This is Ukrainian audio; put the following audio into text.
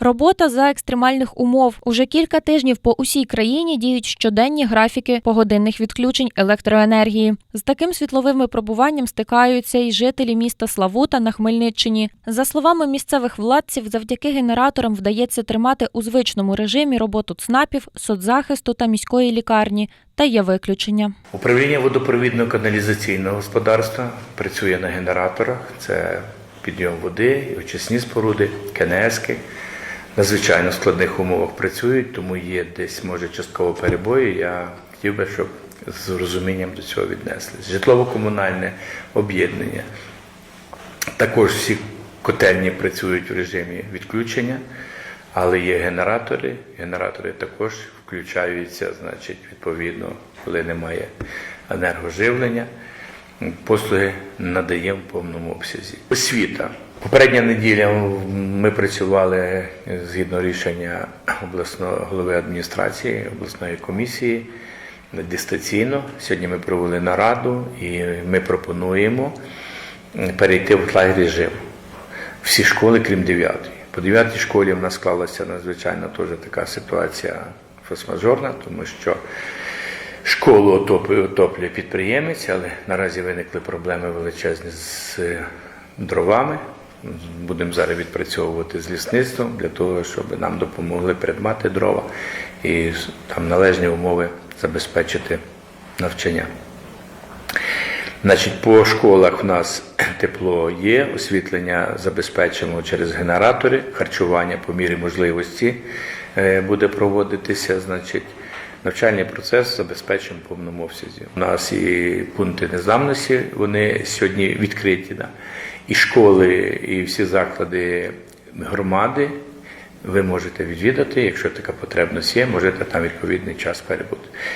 Робота за екстремальних умов. Уже кілька тижнів по усій країні діють щоденні графіки погодинних відключень електроенергії. З таким світловим випробуванням стикаються і жителі міста Славута на Хмельниччині. За словами місцевих владців, завдяки генераторам вдається тримати у звичному режимі роботу ЦНАПів, соцзахисту та міської лікарні. Та є виключення. Управління водопровідно-каналізаційного господарства працює на генераторах. Це підйом води, очисні споруди, КНСки. Надзвичайно складних умовах працюють, тому є десь, може, частково перебої. Я хотів би, щоб з розумінням до цього віднеслись. Житлово-комунальне об'єднання. Також всі котельні працюють в режимі відключення, але є генератори. Генератори також включаються, значить, відповідно, коли немає енергоживлення. Послуги надаємо в повному обсязі. Освіта. Попередня неділя ми працювали згідно рішення обласного голови адміністрації, обласної комісії дистанційно. Сьогодні ми провели нараду і ми пропонуємо перейти в офлайн режим. Всі школи, крім 9. По 9 школі в нас склалася надзвичайно теж така ситуація форс-мажорна, тому що школу отоплює, підприємець, але наразі виникли проблеми величезні з дровами. Будемо зараз відпрацьовувати з лісництвом для того, щоб нам допомогли придбати дрова і там належні умови забезпечити навчання. Значить, по школах в нас тепло є, освітлення забезпечено через генератори, харчування по мірі можливості е, буде проводитися. Значить, навчальний процес забезпечено в повному обсязі. У нас і пункти незламності, вони сьогодні відкриті. Да? І школи, і всі заклади громади ви можете відвідати, якщо така потребність є, можете там відповідний час перебути.